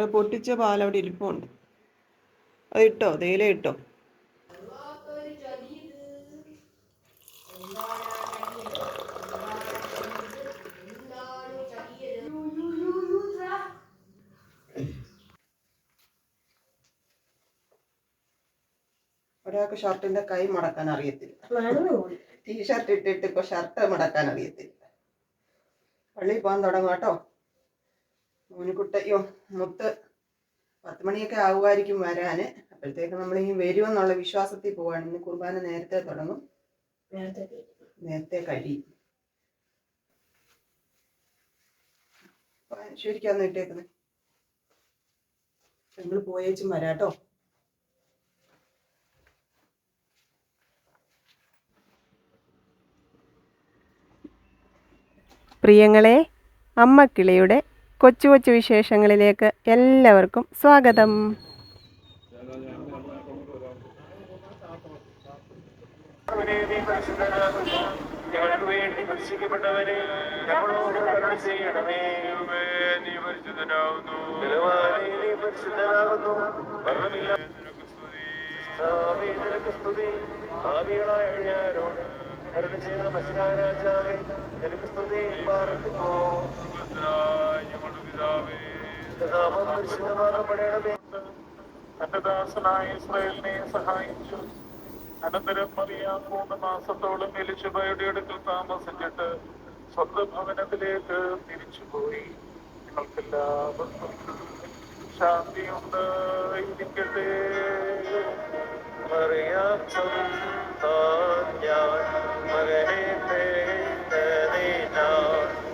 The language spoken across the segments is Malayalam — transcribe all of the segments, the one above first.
അത് പൊട്ടിച്ച പാൽ അവിടെ ഇരിപ്പുണ്ട്. അത് ഇട്ടോ? തേയില ഇട്ടോ? ഒരാൾക്ക് ഷർട്ടിന്റെ കൈ മടക്കാൻ അറിയത്തില്ല. ടീഷർട്ട് ഇട്ടിട്ട് ഇപ്പൊ ഷർട്ട് മടക്കാൻ അറിയത്തില്ല. പള്ളിയിൽ പോകാൻ തുടങ്ങും കേട്ടോ മോനിക്കുട്ടയോ മുത്ത് പത്ത് മണിയൊക്കെ ആവുമായിരിക്കും വരാന്. അപ്പോഴത്തേക്ക് നമ്മൾ ഈ വരുമെന്നുള്ള വിശ്വാസത്തിൽ പോവാണ്. ഇന്ന് കുർബാന നേരത്തെ തുടങ്ങും. നേരത്തെ കഴിയും. ശരിക്കാന്ന് ഇട്ടേക്കുന്നത് നിങ്ങൾ പോയേച്ചും വരാട്ടോ. പ്രിയങ്ങളെ അമ്മക്കിളിയുടെ കൊച്ചു കൊച്ചു വിശേഷങ്ങളിലേക്ക് എല്ലാവർക്കും സ്വാഗതം ഞങ്ങൾക്ക് നീ നീ ചെയ്ത മത്സരാരാജാവേ നിനക്ക് സ്തുതി പാർക്കുന്നു നാമം പരിശുദ്ധമാകപ്പെടണമേ തന്റെ ദാസനായ ഇസ്രായേലിനെ സഹായിച്ചു. അനന്തരം മറിയാം മൂന്ന് മാസത്തോളം എലിശബയുടെ അടുക്കൽ താമസിച്ചിട്ട് സ്വന്തം ഭവനത്തിലേക്ക് തിരിച്ചുപോയി. നിങ്ങൾക്കെല്ലാവർക്കും ശാന്തി ഇരിക്കട്ടെ. മറിയാം ഞാൻ മകനെ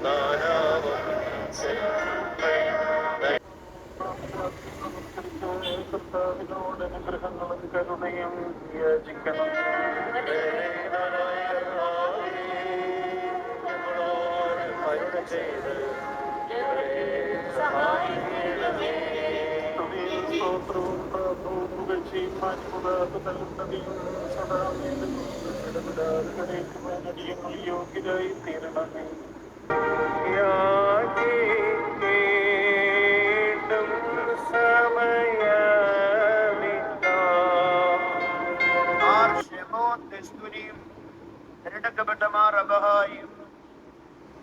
നാനാവും അനുഗ്രഹങ്ങളും കരുണയും യാചിക്കണം. സ്തോത്രവും പ്രാർത്ഥവും പുകഴ്ചയും മാറ്റുകൂടാതെ നൽകുന്നതിയും സദാ അടിയങ്ങൾ യോഗ്യരായി തീരണമേ യാചിക്കേണ്ടും തിരഞ്ഞെടുക്കപ്പെട്ട മാർ അബഹായും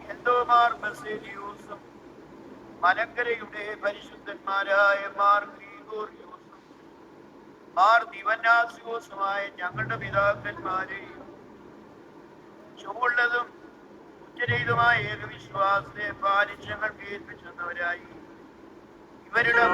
എന്തോമാർ ബസേലിയൂസും മലങ്കരയുടെ പരിശുദ്ധന്മാരായ മാർ ഗ്രീഗോറിയോസും മാർ ദിവന്നാസിയോസുമായ ഞങ്ങളുടെ പിതാക്കന്മാരെയും ചുവള്ളതും ഉച്ചരഹിതമായ ഏകവിശ്വാസത്തെ പാലിച്ച് ഞങ്ങൾക്ക് കേൾപ്പിച്ചെന്നവരായി ഇവരുടെ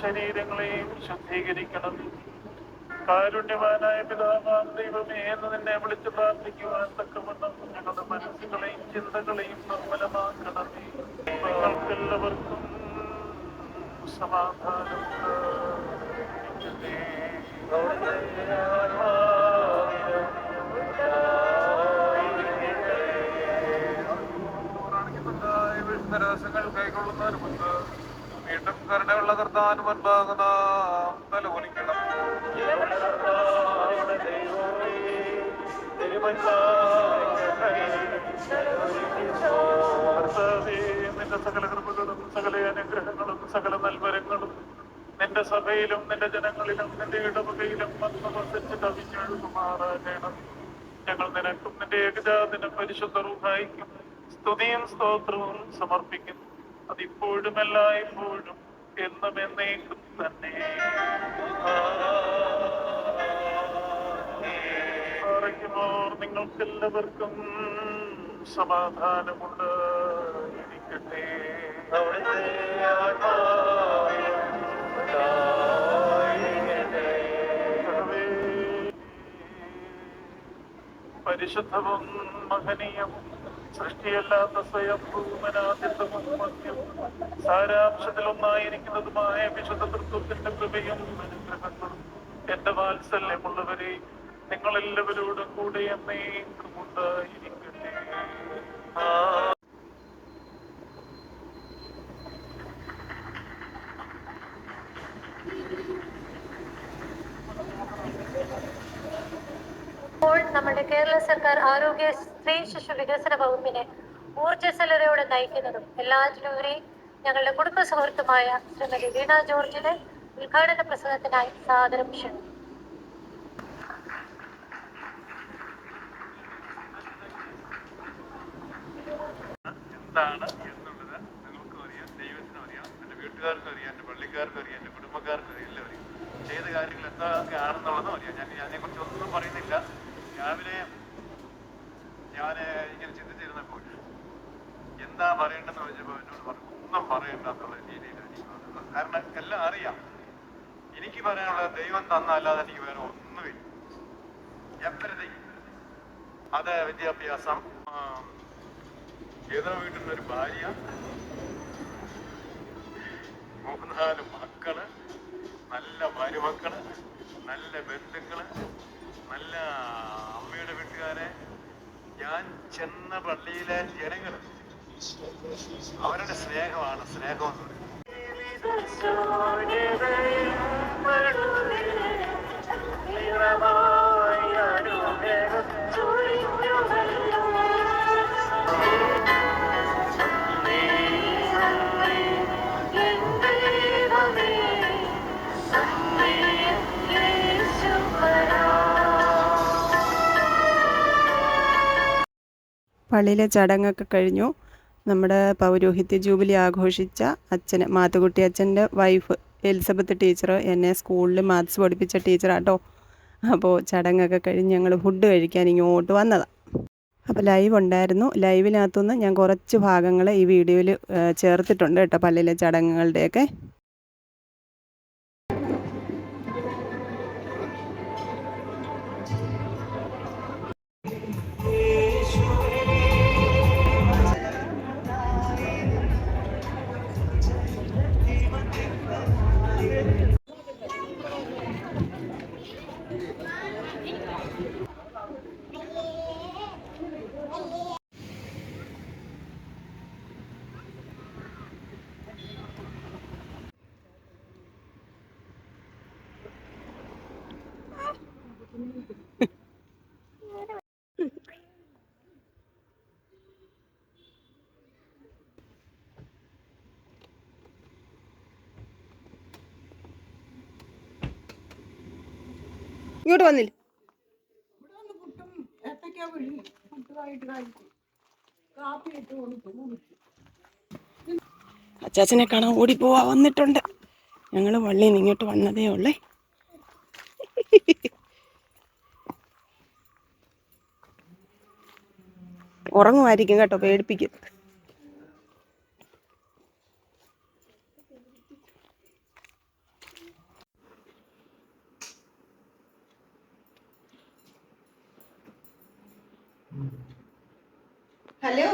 ശരീരങ്ങളെയും ശുദ്ധീകരിക്കണം. കാരുണ്യവാനായ പിതാവാം ദൈവമേ എന്ന് നിന്നെ വിളിച്ച് പ്രാർത്ഥിക്കുവാൻ തക്കവണ്ണം ഞങ്ങളുടെ മനസ്സുകളെയും ചിന്തകളെയും നിർമ്മലമാക്കണമേ നിങ്ങൾക്കെല്ലാവർക്കും സമാധാനം. വിഷ്ണരാശങ്ങൾ കൈക്കൊള്ളുന്നതിന് വീണ്ടും കരുണയുള്ള കർത്താൻ മുൻപാകുന്ന തലകുലിക്കണം നിന്റെ സകല കൃപകളും സകല അനുഗ്രഹങ്ങളും സകല നൽവരങ്ങളും നിന്റെ സഭയിലും നിന്റെ ജനങ്ങളിലും നിന്റെ ഇടവകയിലും വന്ന് വസിച്ച് കവിഞ്ഞെഴുതുമാറാകണം ഞങ്ങൾ നിനക്കും നിന്റെ ഏകജാതിനും പരിശുദ്ധ റൂഹായിക്കും സ്തുതിയും സ്തോത്രവും സമർപ്പിക്കുന്നു. അതിപ്പോഴും എല്ലായ്പ്പോഴും എന്നും എന്നേക്കും തന്നെ. നിങ്ങൾക്കെല്ലാവർക്കും സമാധാനമുണ്ട്? ഇരിക്കട്ടെ. പരിശുദ്ധവും മഹനീയവും സൃഷ്ടിയല്ലാത്ത സ്വയം ഭൂമനാദിത്വവും മധ്യം സാരാംശത്തിലൊന്നായിരിക്കുന്നതുമായ വിശുദ്ധ തൃത്വത്തിന്റെ കൃപയും അനുഗ്രഹങ്ങളും എന്റെ വാത്സല്യമുള്ളവരെ നിങ്ങൾ എല്ലാവരോടും കൂടെ എന്നേക്കും ഇപ്പോൾ നമ്മുടെ കേരള സർക്കാർ ആരോഗ്യ ശിശു വികസന വകുപ്പിനെ ഊർജസ്വലതയോടെ നയിക്കുന്നതും എല്ലാറ്റിലുപരി ഞങ്ങളുടെ കുടുംബ സുഹൃത്തുമായ ശ്രീമതി വീണ ജോർജിന് ഉദ്ഘാടന പ്രസംഗത്തിനായി സാദരം ക്ഷണം. എന്താണ് എന്നുള്ളത് നിങ്ങൾക്കും അറിയാം ദൈവത്തിനും അറിയാം എന്റെ വീട്ടുകാർക്കും അറിയാം എന്റെ പള്ളിക്കാർക്കും അറിയാം എന്റെ കുടുംബക്കാർക്കും അറിയാം എല്ലാം അറിയാം. ചെയ്ത കാര്യങ്ങൾ എന്തൊക്കെ ആണെന്നുള്ളതും അറിയാം. ഞാൻ അതിനെക്കുറിച്ച് ഒന്നും പറയുന്നില്ല. രാവിലെ ഞാൻ ഇങ്ങനെ ചിന്തിച്ചിരുന്നപ്പോൾ എന്താ പറയേണ്ടെന്ന് ചോദിച്ചപ്പോൾ എന്നോട് പറഞ്ഞു ഒന്നും പറയണ്ട എന്നുള്ള രീതിയിലാണ് കാരണം എല്ലാം അറിയാം. എനിക്ക് പറയാനുള്ള ദൈവം തന്നല്ലാതെ എനിക്ക് വേറെ ഒന്നുമില്ല. എവരിതിങ്. അത് വിദ്യാഭ്യാസം. ഏതോ വീട്ടിൽ ഒരു ഭാര്യ. മൂന്നാൽ മക്കൾ. നല്ല മരുമക്കൾ. നല്ല ബന്ധുക്കൾ. നല്ല അമ്മയുടെ വീട്ടുകാരെ. ഞാൻ ചെന്ന പള്ളിയിലെ ജനങ്ങൾ അവരുടെ സ്നേഹമാണ് സ്നേഹം എന്ന് പറയുന്നത്. പള്ളിയിലെ ചടങ്ങൊക്കെ കഴിഞ്ഞു. നമ്മുടെ പൗരോഹിത്യ ജൂബിലി ആഘോഷിച്ച അച്ഛന് മാത്തുക്കുട്ടി അച്ഛന്റെ വൈഫ് എലിസബത്ത് ടീച്ചർ എന്നെ സ്കൂളിൽ മാത്സ് പഠിപ്പിച്ച ടീച്ചറാട്ടോ അപ്പോൾ ചടങ്ങൊക്കെ കഴിഞ്ഞ് ഞങ്ങൾ ഫുഡ് കഴിക്കാൻ ഇങ്ങോട്ട് വന്നതാണ് അപ്പോൾ ലൈവ് ഉണ്ടായിരുന്നു. ലൈവിനകത്തുനിന്ന് ഞാൻ കുറച്ച് ഭാഗങ്ങൾ ഈ വീഡിയോയിൽ ചേർത്തിട്ടുണ്ട് കേട്ടോ പള്ളിയിലെ ചടങ്ങുകളുടെയൊക്കെ. ഇങ്ങോട്ട് വന്നില്ല. അച്ചാച്ചനെ കാണാൻ ഓടിപ്പോവാ വന്നിട്ടുണ്ട്. ഞങ്ങൾ വള്ളിയിൽ ഇങ്ങോട്ട് വന്നതേ ഉള്ളേ. ഉറങ്ങുമായിരിക്കും കേട്ടോ പേടിപ്പിക്കും. ഹലോ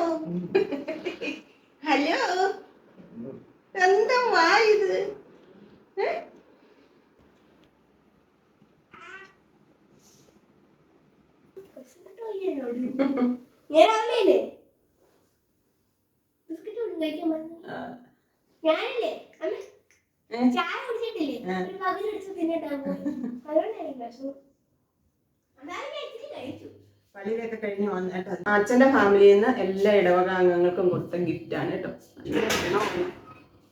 എന്താ വായത് ഞാൻ അമ്മയില്ലേ ബിസ്ക്കറ്റ് ഒന്നും കഴിക്കാൻ പറഞ്ഞു ഞാനില്ലേ അമ്മ ചായ കുടിച്ചിട്ടില്ലേ ഒരു പകുതി അടിച്ച് തിന്നിട്ടാകുമ്പോ അതുകൊണ്ടായിരിക്കും വിഷമം അതായത് ഞാൻ ഇച്ചിരി കഴിച്ചു പള്ളിയിലൊക്കെ കഴിഞ്ഞ് അച്ഛന്റെ ഫാമിലിയിൽ നിന്ന് എല്ലാ ഇടവക അംഗങ്ങൾക്കും കൊടുത്ത ഗിഫ്റ്റാണ് കേട്ടോ.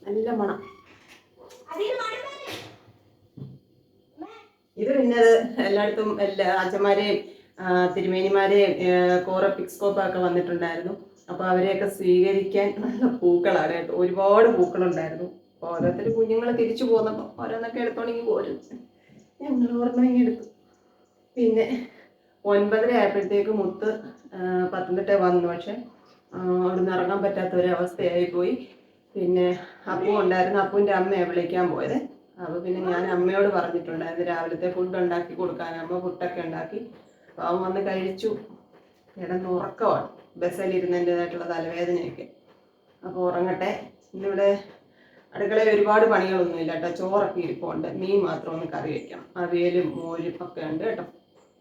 നല്ല മണം. ഇത് പിന്നെ എല്ലായിടത്തും എല്ലാ അച്ഛന്മാരെയും തിരുമേനിമാരെയും കോറ പിക്സ്കോപ്പ് ഒക്കെ വന്നിട്ടുണ്ടായിരുന്നു. അപ്പോൾ അവരെയൊക്കെ സ്വീകരിക്കാൻ നല്ല പൂക്കളാണ് കേട്ടോ. ഒരുപാട് പൂക്കളുണ്ടായിരുന്നു. ഓരോരുത്തർ കുഞ്ഞുങ്ങൾ തിരിച്ചു പോന്നപ്പോൾ ഓരോന്നൊക്കെ എടുത്തോണ്ടെങ്കിൽ പോരും. ഞങ്ങൾ ഓർമ്മ എടുത്തു. പിന്നെ ഒൻപതര ആയപ്പോഴത്തേക്ക് മുത്ത് പത്തനംതിട്ട വന്നു. പക്ഷെ അവിടുന്ന് ഇറങ്ങാൻ പറ്റാത്ത ഒരു അവസ്ഥയായി പോയി. പിന്നെ അപ്പു ഉണ്ടായിരുന്നു. അപ്പുവിന്റെ അമ്മയെ വിളിക്കാൻ പോയത്. അപ്പോൾ പിന്നെ ഞാൻ അമ്മയോട് പറഞ്ഞിട്ടുണ്ടായിരുന്നു. രാവിലത്തെ ഫുഡ് ഉണ്ടാക്കി കൊടുക്കാൻ അമ്മ ഫുഡൊക്കെ ഉണ്ടാക്കി. അപ്പോൾ അവൻ വന്ന് കഴിച്ചു. കിടന്ന് ഉറക്കമാണ്. ബസ്സിലിരുന്നതിന്റെതായിട്ടുള്ള തലവേദനയൊക്കെ. അപ്പോൾ ഉറങ്ങട്ടെ. ഇന്നിവിടെ അടുക്കളയിൽ ഒരുപാട് പണികളൊന്നും ഇല്ല കേട്ടോ. ചോറൊക്കെ ഇരിപ്പുണ്ട്. മീൻ മാത്രം ഒന്ന് കറി വയ്ക്കണം. അവിയലും മോരും ഒക്കെ ഉണ്ട് കേട്ടോ.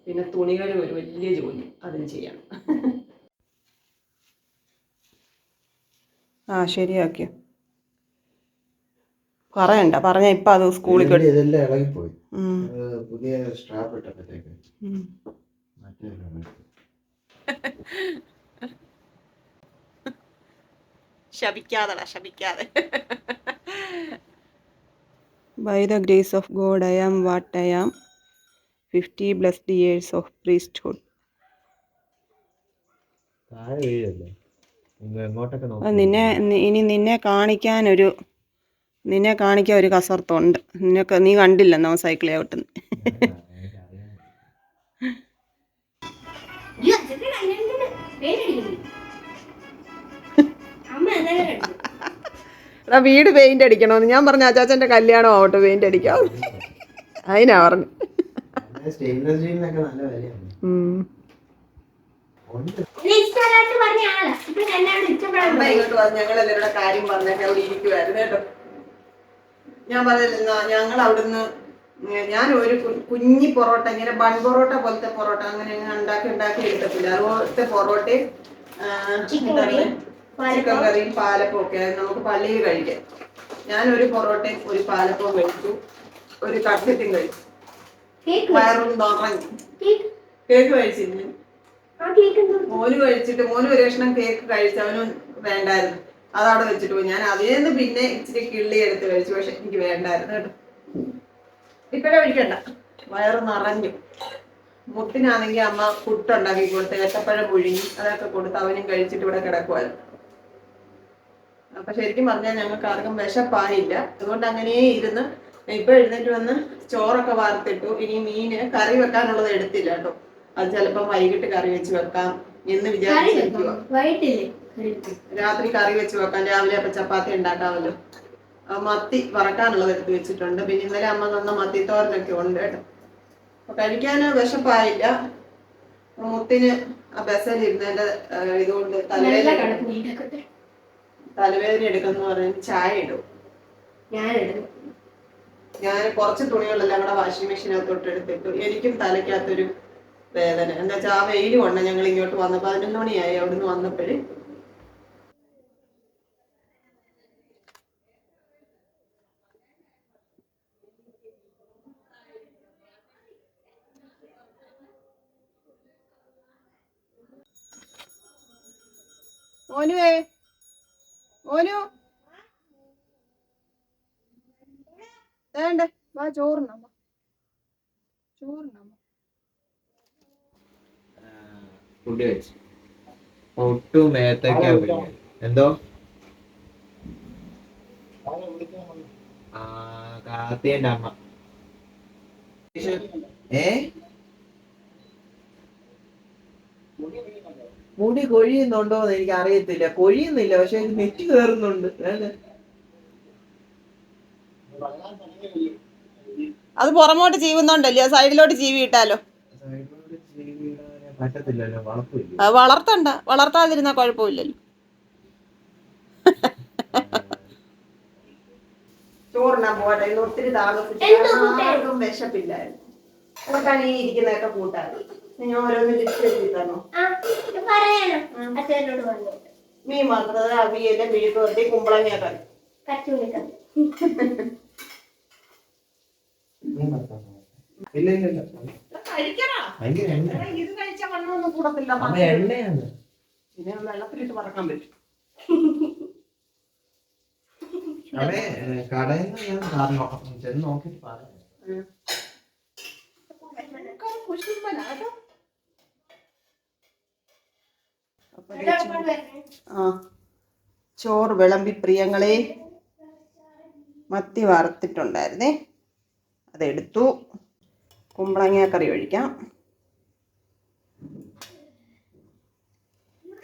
പിന്നെ തുണികൾ ഒരു വലിയ ജോലി. അതും ചെയ്യണം ആ ശരിയാക്കിയോ. പറയണ്ട പറഞ്ഞ ഇപ്പൊ അത് സ്കൂളിൽ ഇതെല്ലാം ഇളകിപ്പോയി. പുതിയ സ്ട്രാപ്പ് ഇട്ടപ്പോഴത്തേക്ക്. ശപിക്കാതെടാ ശപിക്കാതെ. By the grace of God I am what I am fifty blessed years of priesthood നിന്നെ ഇനി നിന്നെ കാണിക്കാൻ ഒരു നിന്നെ കാണിക്കാൻ ഒരു കസർത്തുണ്ട്. നിന്നൊക്കെ നീ കണ്ടില്ല കണ്ടില്ലെന്നോ സൈക്കിൾ ചവിട്ടുന്നു എടാ വീട് പെയിന്റ് അടിക്കണമെന്ന് ഞാൻ പറഞ്ഞു അച്ചാച്ചന്റെ കല്യാണം ആവട്ടെ പെയിന്റ് അടിക്കാം. അതിനാ പറഞ്ഞു. സ്റ്റെയിൻലെസ് സ്റ്റീലിനൊക്കെ നല്ല വിലയാണ് കാര്യം പറഞ്ഞൊക്കെ അവിടെ ഇരിക്കുവായിരുന്നു കേട്ടോ. ഞാൻ പറഞ്ഞില്ല ഞങ്ങൾ അവിടുന്ന് ഞാൻ ഒരു കുഞ്ഞി പൊറോട്ട ഇങ്ങനെ ബൺ പൊറോട്ട പോലത്തെ പൊറോട്ട അങ്ങനെ അങ്ങ് ഉണ്ടാക്കി ഉണ്ടാക്കി എടുത്തിട്ടില്ല അതുപോലത്തെ പൊറോട്ടയും ചിക്കൻ കറിയും, പാലപ്പം ഒക്കെ നമുക്ക് പള്ളിയിൽ കഴിക്കാം. ഞാൻ ഒരു പൊറോട്ടയും ഒരു പാലപ്പവും കഴിച്ചു. ഒരു കട്ട്ലറ്റും കഴിച്ചു. വയറും നിറഞ്ഞു കേക്ക്? കഴിച്ചിരുന്നു. മോന് കഴിച്ചിട്ട് മോന് ഒരു കഷ്ണം കേക്ക് കഴിച്ചു അവനും വേണ്ടായിരുന്നു. അതവിടെ വെച്ചിട്ട് പോയി. ഞാൻ അതിൽ നിന്ന് പിന്നെ ഇച്ചിരി കിള്ളി എടുത്ത് കഴിച്ചു. പക്ഷെ എനിക്ക് വേണ്ടായിരുന്നു കേട്ടോ. ഇപ്പഴേ കഴിക്കണ്ട. വയറ് നിറഞ്ഞു. മുട്ടിനാണെങ്കിൽ അമ്മ പുട്ടുണ്ടാക്കി കൊടുത്ത് ഏത്തപ്പഴം പുഴുങ്ങി അതൊക്കെ കൊടുത്ത് അവനും കഴിച്ചിട്ട് ഇവിടെ കിടക്കുമായിരുന്നു അപ്പൊ ശരിക്കും പറഞ്ഞാൽ ഞങ്ങൾക്ക് ആർക്കും വിശപ്പായില്ല. അതുകൊണ്ട് അങ്ങനെ ഇരുന്ന് ഇപ്പൊ എഴുന്നേറ്റ് വന്ന് ചോറൊക്കെ വാർത്തിട്ടു. ഇനി മീന് കറി വെക്കാനുള്ളത് എടുത്തില്ല കേട്ടോ. അത് ചിലപ്പോൾ വൈകിട്ട് കറി വെച്ച് വെക്കാം എന്ന് വിചാരിച്ചു വിചാരിച്ചിരിക്കുക. രാത്രി കറി വെച്ച് വെക്കാം. രാവിലെ അപ്പൊ ചപ്പാത്തി ഉണ്ടാക്കാമല്ലോ. ആ മത്തി വറക്കാനുള്ളത് എടുത്ത് വെച്ചിട്ടുണ്ട്. പിന്നെ ഇന്നലെ അമ്മ തന്ന മത്തി തോരനൊക്കെ ഉണ്ട് കേട്ടോ. അപ്പൊ കഴിക്കാൻ വിശപ്പായില്ല. അപ്പൊ മുത്തിന് ആ ബസ്സിലിരുന്നതിന്റെ ഇതുകൊണ്ട് തലവേദന തലവേദന എടുക്കുന്ന പറഞ്ഞ് ചായ ഇടും. ഞാനിടുന്നു ഞാൻ കുറച്ച് തുണികളെല്ലാം കൂടെ വാഷിംഗ് മെഷീനകത്തോട്ട് എടുത്തിട്ടു. എനിക്കും തലയ്ക്കകത്തൊരു വേദന. എന്താ വെച്ചാൽ ആ വെയിൽ കൊണ്ട് ഞങ്ങൾ ഇങ്ങോട്ട് വന്ന പതിനൊന്ന് മണിയായി അവിടുന്ന് വന്നപ്പോഴേ. ഓനുവേ മോനു. വേണ്ടേ? വാ ചോറിനമ്മ ചോറിനമ്മ ഫുഡ് കഴിച്ചു ഒട്ടും. എന്തോ? ആ കാർത്തിയന്റെ അമ്മ. ഏ? മുടി കൊഴിയുന്നുണ്ടോ എന്ന് എനിക്ക് അറിയത്തില്ല കൊഴിയുന്നില്ല പക്ഷെ എനിക്ക് നെറ്റ് കയറുന്നുണ്ട്. വേണ്ട അത് പുറമോട്ട് ചീവുന്നോണ്ടല്ലേ? സൈഡിലോട്ട് ചീവി ഇട്ടാലോ? വളർത്തണ്ട. വളർത്താതിരുന്ന കുഴപ്പമില്ലല്ലോ. ചോറിനാൻ പോട്ടെ ഇന്ന് ഒത്തിരി താമസിച്ചു വിശപ്പില്ലായിരുന്നു. ഈ ഇരിക്കുന്നതൊക്കെ ഞാൻ ഓരോന്ന് ലിസ്റ്റ് എഴുതി തന്നു മീൻ വറുത്തത് അവിയൽ മെഴുകുവരട്ടി കുമ്പളങ്ങ കറി. ഇല്ല ഇല്ല ഇല്ല. കഴിക്കണോ ഭയങ്കര എണ്ണ ഇത് കഴിച്ച മണ്ണൊന്നും കൂടത്തില്ല അമ്മ എണ്ണയാണ്. പിന്നെ വെള്ളത്തിലിട്ട് വറക്കാൻ പറ്റും. അവിടെ കടയിൽ നിന്ന് ഞാൻ ചെന്ന് നോക്കിട്ട് പറയാം. ആ. ചോറ് വിളമ്പി പ്രിയങ്ങളെ മത്തി വറുത്തിട്ടുണ്ടായിരുന്നേ. അതെടുത്തു. കുമ്പളങ്ങ കറി ഒഴിക്കാം.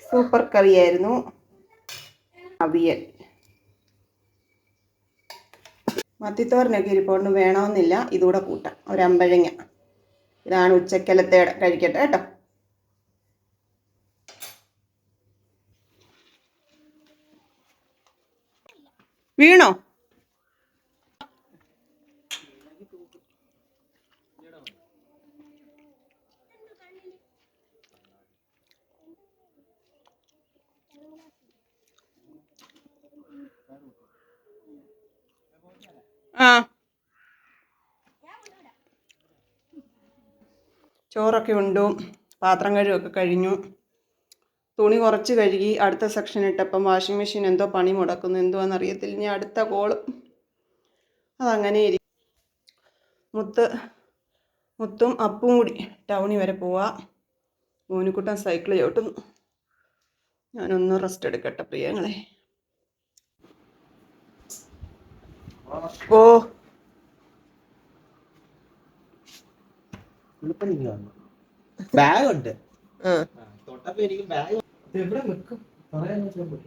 സൂപ്പർ കറിയായിരുന്നു. അവിയൽ. മത്തിത്തോരനൊക്കെ ഇരിപ്പോണ്ട്. വേണമെന്നില്ല. ഇതുകൂടെ കൂട്ടാം. അമ്പഴങ്ങ. ഇതാണ് ഉച്ചക്കലത്തെ കഴിക്കട്ടെ കേട്ടോ. വീണോ? ആ. ചോറൊക്കെ ഉണ്ടു. പാത്രം കഴുകൊക്കെ കഴിഞ്ഞു. തുണി കുറച്ച് കഴുകി അടുത്ത സെക്ഷൻ ഇട്ടപ്പം വാഷിംഗ് മെഷീൻ എന്തോ പണി മുടക്കുന്നു. എന്തുവാന്ന് അറിയത്തില്ല. ഇനി അടുത്ത കോൾ അതങ്ങനെ ഇരിക്കും മുത്ത് മുത്തും അപ്പും കൂടി ടൗണിൽ വരെ പോവാ. മോനിക്കുട്ടൻ സൈക്കിൾ ചവിട്ടുന്നു. ഞാനൊന്ന് റെസ്റ്റ് എടുക്കട്ടെ പ്രിയങ്ങളെ. ഓ. ബാഗ് ഉണ്ട് ആ. തൊട്ടപ്പോ എനിക്ക് ബാഗ് എവിടെ വെക്കും പറയാൻ പറ്റും.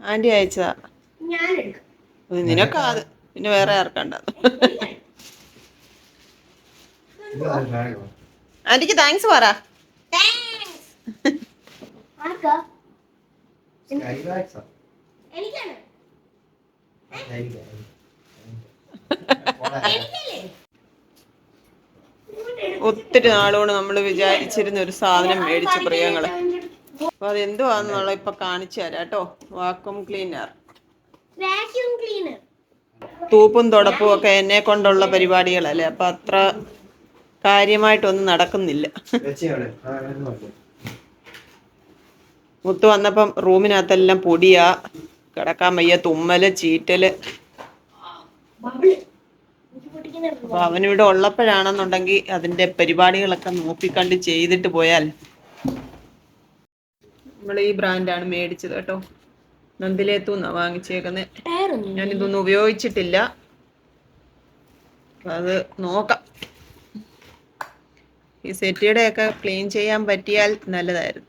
ആന്റി അയച്ചതാ. നിനക്കാ അത്. പിന്നെ വേറെ ആർക്കണ്ട? ആന്റിക്ക് താങ്ക്സ് പറ. എനിക്കാണ്. എനിക്കല്ലേ? ഒത്തിരി നാളുകൊണ്ട് നമ്മൾ വിചാരിച്ചിരുന്ന ഒരു സാധനം മേടിച്ചു പ്രിയങ്ങൾ അപ്പൊ അത് എന്തുവാന്നുള്ള ഇപ്പൊ കാണിച്ചു തരാം കേട്ടോ. Vacuum cleaner. തൂപ്പും തുടപ്പും ഒക്കെ എന്നെ കൊണ്ടുള്ള പരിപാടികളല്ലേ? അപ്പൊ അത്ര കാര്യമായിട്ടൊന്നും നടക്കുന്നില്ല. മുത്ത് വന്നപ്പം റൂമിനകത്തെല്ലാം പൊടിയാ. കിടക്കാൻ വയ്യ തുമ്മൽ ചീറ്റൽ. അപ്പൊ അവനിവിടെ ഉള്ളപ്പോഴാണെന്നുണ്ടെങ്കിൽ അതിന്റെ പരിപാടികളൊക്കെ നോക്കിക്കണ്ട് ചെയ്തിട്ട് പോയാൽ. നമ്മൾ ഈ ബ്രാൻഡാണ് മേടിച്ചത് കേട്ടോ. നന്ദിലേത്തുനിന്നാ വാങ്ങിച്ചേക്കുന്നത് ടയറൊന്നും ഞാനിതൊന്നും ഉപയോഗിച്ചിട്ടില്ല. അത് നോക്കാം. ഈ സെറ്റിയുടെ ഒക്കെ ക്ലീൻ ചെയ്യാൻ പറ്റിയാൽ നല്ലതായിരുന്നു.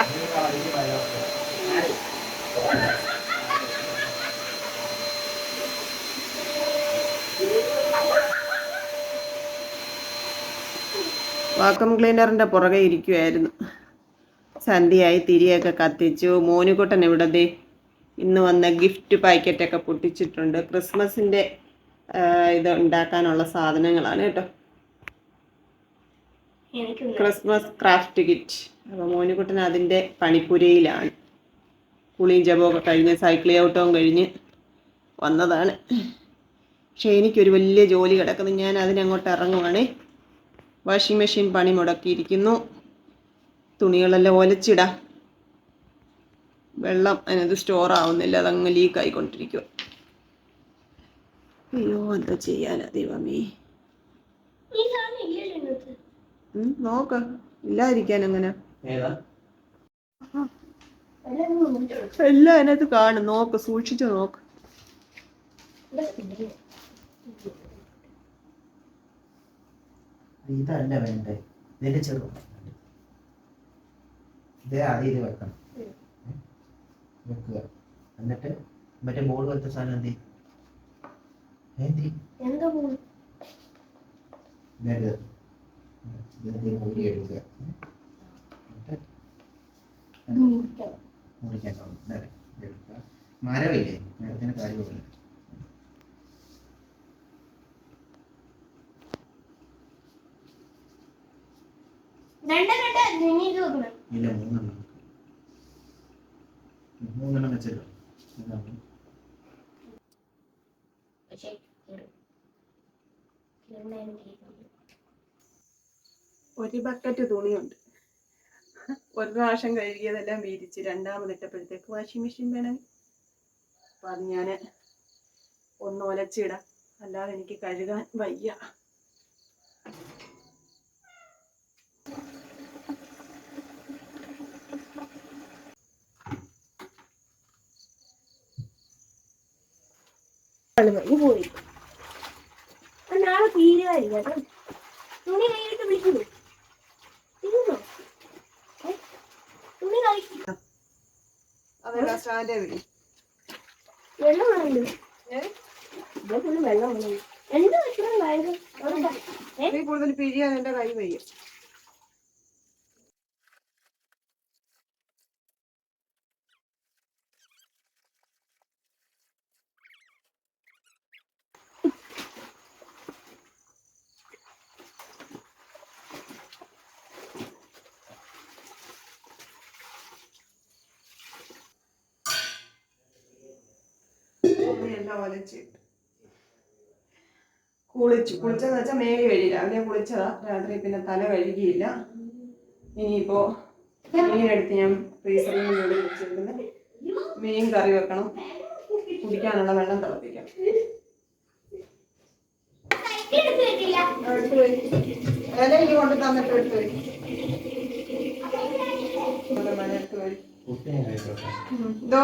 അയ്യോ ടയർ വാക്വം ക്ലീനറിന്റെ പുറകെ ഇരിക്കുവായിരുന്നു. സന്ധ്യയായി തിരിയൊക്കെ കത്തിച്ചു. മോനുകുട്ടൻ ഇവിടെ ദേ? ഇന്ന് വന്ന ഗിഫ്റ്റ് പാക്കറ്റൊക്കെ പൊട്ടിച്ചിട്ടുണ്ട്. ക്രിസ്മസിന്റെ ഇത് ഉണ്ടാക്കാനുള്ള സാധനങ്ങളാണ് കേട്ടോ. ക്രിസ്മസ് ക്രാഫ്റ്റ് കിറ്റ് അപ്പോൾ മോനുകുട്ടൻ അതിന്റെ പണിപ്പുരയിലാണ് കുളിയും ജപമൊക്കെ കഴിഞ്ഞ് സൈക്കിൾ ഔട്ടവും കഴിഞ്ഞ് വന്നതാണ്. പക്ഷേ എനിക്കൊരു വലിയ ജോലി കിടക്കുന്നു. ഞാൻ അതിനങ്ങോട്ട് ഇറങ്ങുവാണേ. വാഷിംഗ് മെഷീൻ പണി മുടക്കിയിരിക്കുന്നു. തുണികളെല്ലാം ഒലച്ചിടാം. വെള്ളം അതിനകത്ത് സ്റ്റോർ ആവുന്നില്ല. അതങ്ങ് ലീക്ക് ആയിക്കൊണ്ടിരിക്കുക അയ്യോ എന്താ ചെയ്യാനാ ദൈവമേ ഈ സാധനം ഇല്ലല്ലോ ഇന്നത്തെ ഉം, നോക്ക്. ഇല്ലാതിരിക്കാൻ എങ്ങനെ? എല്ലാം അതിനകത്ത് കാണും. നോക്ക് സൂക്ഷിച്ചു നോക്ക്. ഇതല്ല വേണ്ടേ. ഇതിന്റെ ചെറു ഇത് ആദ്യം ഇത് വെക്കണം? വെക്കുക. എന്നിട്ട് മറ്റേ ബോൾ പോലത്തെ സാധനം എന്തി എന്തി എന്ത് പോകും എടുക്കുക. എടുക്കുക. മരമില്ലേ മരത്തിന് കാര്യമില്ല ഇല്ല മൂന്നെണ്ണം മൂന്നെണ്ണം വെച്ചല്ലോ. ഇതാണ്. പക്ഷേ കേറും. ഒരു ബക്കറ്റ് തുണിയുണ്ട്. ഒരു പ്രാവശ്യം കഴുകിയതെല്ലാം വീതിച്ച് രണ്ടാമതിട്ടപ്പോഴത്തേക്ക് വാഷിംഗ് മെഷീൻ വേണം. അപ്പം അത് ഞാൻ ഒന്ന് ഒലച്ചിടാം. അല്ലാതെ എനിക്ക് കഴുകാൻ വയ്യ. പോയി. ആ, നാളെ തീരുമായിരിക്കും തുണി കഴിഞ്ഞിട്ട് വിളിക്കുന്നു തീർന്നോ ഏ? തുണി കഴിക്കും അതെ സ്റ്റാൻഡേ വിളി വെള്ളം വേണ്ട വെള്ളം എന്ത് വെക്കണം കൂടുതൽ പിഴിയാൻ എന്റെ കൈ വയ്യ. കുളിച്ചു. കുളിച്ചതെന്ന് വെച്ചാൽ മേലി കഴുകി രാവിലെ കുളിച്ചതാ. രാത്രി പിന്നെ തല കഴുകിയില്ല. ഇനിയിപ്പോ മീനെടുത്ത് ഞാൻ ഫ്രീസറിൽ നിന്ന് വെച്ചിരിക്കുന്നത് മീൻ കറി വെക്കണം. കുടിക്കാനുള്ള വെള്ളം തിളപ്പിക്കാം. കൊണ്ട് തന്നിട്ട് എടുത്ത് ഇതോ?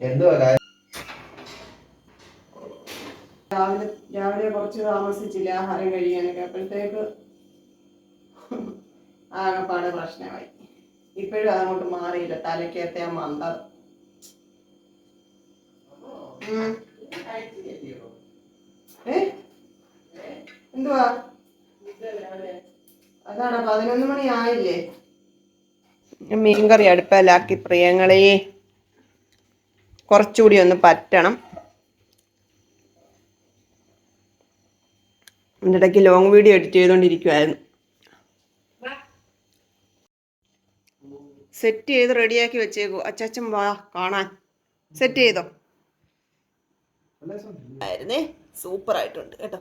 എന്തുവാ കാര്യം രാവിലെ രാവിലെ കുറച്ച് താമസിച്ചില്ല ആഹാരം കഴിയാനൊക്കെ അപ്പോഴത്തേക്ക് ആകെപ്പാട് പ്രശ്നമായി. ഇപ്പോഴും അതങ്ങോട്ട് മാറിയില്ല. തലക്കകത്തെ ആ മന്ദത എന്തുവാ? അതാണ് പതിനൊന്ന് മണി ആയില്ലേ? മീൻകറി അടുപ്പലാക്കി പ്രിയങ്ങളെ. കുറച്ചുകൂടി ഒന്ന് പറ്റണം. ഇതിടയ്ക്ക് ലോങ് വീഡിയോ എഡിറ്റ് ചെയ്തുകൊണ്ടിരിക്കുമായിരുന്നു സെറ്റ് ചെയ്ത് റെഡിയാക്കി വെച്ചേക്കു. അച്ചാച്ചൻ വാ കാണാൻ. സെറ്റ് ചെയ്തോ? ആയിരുന്നേ? സൂപ്പർ ആയിട്ടുണ്ട് കേട്ടോ.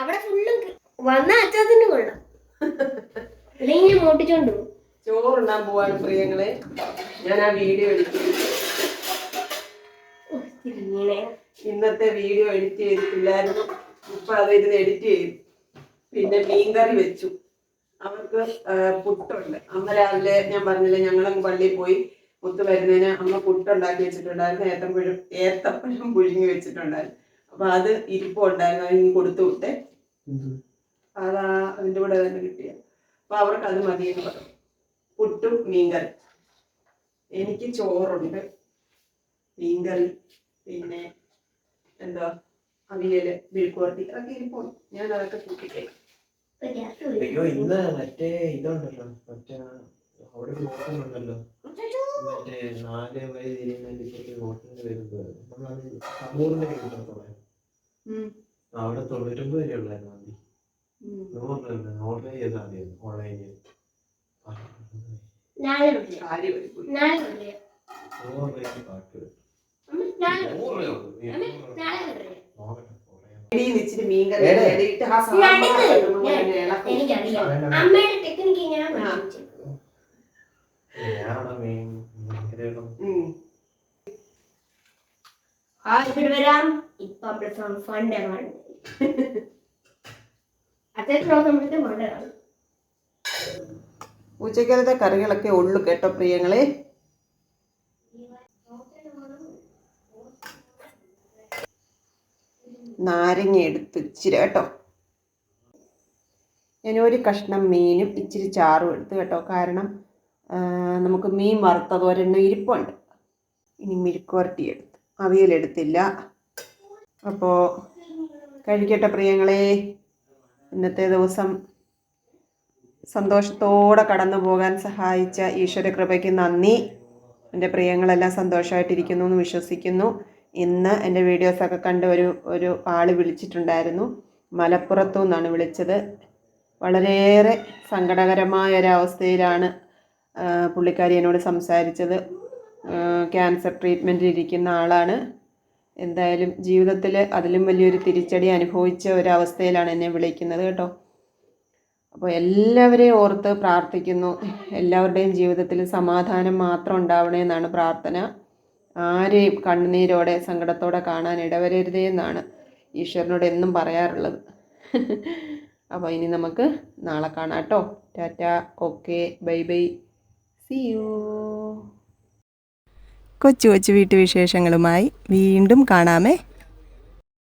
അവിടെ ഫുള്ളും വന്ന അച്ചാത്തിന് കൊള്ളാം. അല്ലെങ്കിൽ ഞാൻ മോട്ടിച്ചോണ്ട് പോകും. ചോറുണ്ണാൻ പോവാണ് പ്രിയങ്ങളെ. ഞാൻ ആ വീഡിയോ എഡിറ്റ് ഇന്നത്തെ വീഡിയോ എഡിറ്റ് ചെയ്തിട്ടില്ലായിരുന്നു ഇപ്പൊ അതിരുന്ന് എഡിറ്റ് ചെയ്തു. പിന്നെ മീൻകറി വെച്ചു. അവർക്ക് പുട്ടുണ്ട്. അമ്മ രാവിലെ ഞാൻ പറഞ്ഞില്ലേ ഞങ്ങളങ്ങ് പള്ളിയിൽ പോയി മുത്ത് വരുന്നതിന് അമ്മ പുട്ടുണ്ടാക്കി വെച്ചിട്ടുണ്ടായിരുന്നു. ഏത്തപ്പഴം ഏത്തപ്പഴം പുഴുങ്ങി വെച്ചിട്ടുണ്ടായിരുന്നു. അപ്പൊ അത് ഇരിപ്പുണ്ടായിരുന്നു ഉണ്ടായിരുന്നു. അതിന് കൊടുത്തു വിട്ടെ. അതാ അതിന്റെ കൂടെ തന്നെ കിട്ടിയ അപ്പൊ അവർക്ക് അത് മതിയെന്ന് പറഞ്ഞു. പുട്ടും മീൻകറി. എനിക്ക് ചോറുണ്ട്. മീൻകറി പിന്നെ എന്താ അവിയൽ വിഴുക്കുവരട്ടി അതൊക്കെ ഇരിപ്പുണ്ട് ഞാൻ അതൊക്കെ കൂട്ടിക്കഴിക്കും. അയ്യോ ഇന്ന് മറ്റേ ഇതുണ്ടല്ലോ. മറ്റേ അവിടെ മറ്റേ നാല് തിരിയുന്നതിന്റെ നമ്മളത് അവിടെ തൊണ്ണൂറ്റൊമ്പത് വരെ ഉള്ളായിരുന്നു ഓർഡർ ചെയ്താൽ മതി ഓൺലൈനിൽ ഇച്ചിരി മീൻകറി ഞാൻ- വേണ്ട. അമ്മയുടെ ടെക്നിക്ക് ഇവിടെ വരാം. ഇപ്പൊ അവിടെ ഫണ്ട് ആണ്. അത്യാവശ്യം നമ്മളത്തെ ഫണ്ടാണ് ഉച്ചക്കലത്തെ കറികളൊക്കെ ഉള്ളു കേട്ടോ പ്രിയങ്ങളെ. നാരങ്ങ എടുത്ത് ഇച്ചിരി കേട്ടോ. ഞാൻ ഒരു കഷ്ണം മീനും ഇച്ചിരി ചാറും എടുത്ത് കേട്ടോ. കാരണം നമുക്ക് മീൻ വറുത്തത് ഒരെണ്ണം ഇരിപ്പുണ്ട്. ഇനി മിരുക്കുവരട്ടി എടുത്ത്. അവിയലെടുത്തില്ല അപ്പോൾ കഴിക്കട്ടെ പ്രിയങ്ങളെ. ഇന്നത്തെ ദിവസം സന്തോഷത്തോടെ കടന്നു പോകാൻ സഹായിച്ച ഈശ്വരകൃപയ്ക്ക് നന്ദി. എന്റെ പ്രിയങ്ങളെല്ലാം സന്തോഷമായിട്ടിരിക്കുന്നു എന്ന് വിശ്വസിക്കുന്നു. ഇന്ന് എന്റെ വീഡിയോസൊക്കെ കണ്ട് ഒരു ഒരു ആൾ വിളിച്ചിട്ടുണ്ടായിരുന്നു. മലപ്പുറത്തു നിന്നാണ് വിളിച്ചത്. വളരെയേറെ സങ്കടകരമായ ഒരവസ്ഥയിലാണ് പുള്ളിക്കാരി എന്നോട് സംസാരിച്ചത്. ക്യാൻസർ ട്രീറ്റ്മെന്റിൽ ഇരിക്കുന്ന ആളാണ്. എന്തായാലും ജീവിതത്തിൽ അതിലും വലിയൊരു തിരിച്ചടി അനുഭവിച്ച ഒരവസ്ഥയിലാണ് എന്നെ വിളിക്കുന്നത് കേട്ടോ. അപ്പോൾ എല്ലാവരെയും ഓർത്ത് പ്രാർത്ഥിക്കുന്നു. എല്ലാവരുടെയും ജീവിതത്തിൽ സമാധാനം മാത്രം ഉണ്ടാവണേ എന്നാണ് പ്രാർത്ഥന. ആരെയും കണ്ണുനീരോടെ സങ്കടത്തോടെ കാണാൻ ഇടവരരുതേ എന്നാണ് ഈശ്വരനോട് എന്നും പറയാറുള്ളത്. അപ്പോൾ ഇനി നമുക്ക് നാളെ കാണാം കേട്ടോ. Tata. Okay. Bye bye. See you കൊച്ചു കൊച്ചു വീട്ടുവിശേഷങ്ങളുമായി വീണ്ടും കാണാമേ.